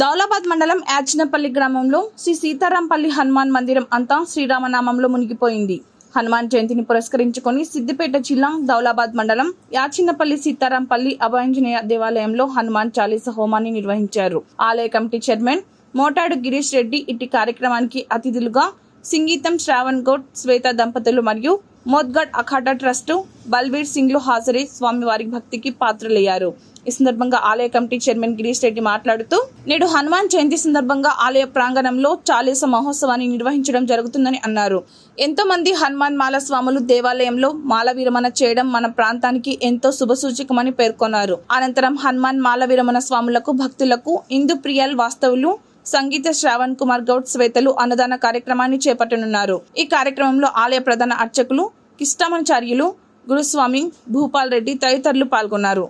దౌలాబాద్ మండలం యాచినపల్లి గ్రామంలో శ్రీ సీతారాంపల్లి హనుమాన్ మందిరం అంతా శ్రీరామనామంలో మునిగిపోయింది. హనుమాన్ జయంతిని పురస్కరించుకొని సిద్దిపేట జిల్లా దౌలాబాద్ మండలం యాచినపల్లి సీతారాంపల్లి అభయాంజనేయ దేవాలయంలో హనుమాన్ చాలీస హోమాన్ని నిర్వహించారు. ఆలయ కమిటీ చైర్మన్ మోటాడు గిరీష్ రెడ్డి ఇట్టి కార్యక్రమానికి అతిథులుగా సింగీతం శ్రావణ్ గౌడ్ శ్వేత దంపతులు మరియు మోద్గఢ్ అఖాడ ట్రస్టు బల్వీర్ సింగ్లు హాజరై స్వామివారి భక్తికి పాత్రలయ్యారు. ఈ సందర్భంగా ఆలయ కమిటీ చైర్మన్ గిరీష్ రెడ్డి మాట్లాడుతూ నేడు హనుమాన్ జయంతి సందర్భంగా ఆలయ ప్రాంగణంలో చాలీస మహోత్సవాన్ని నిర్వహించడం జరుగుతుందని అన్నారు. ఎంతో మంది హనుమాన్ మాల స్వాములు దేవాలయంలో మాల విరమణ చేయడం మన ప్రాంతానికి ఎంతో శుభసూచకమని పేర్కొన్నారు. అనంతరం హనుమాన్ మాల విరమణ స్వాములకు భక్తులకు ఇందు ప్రియల్ వాస్తవులు సంగీత శ్రావణ్ కుమార్ గౌడ్ శ్వేతలు అన్నదాన కార్యక్రమాన్ని చేపట్టనున్నారు. ఈ కార్యక్రమంలో ఆలయ ప్రధాన అర్చకులు కిష్టమాచార్యులు గురుస్వామి భూపాల్ రెడ్డి తదితరులు పాల్గొన్నారు.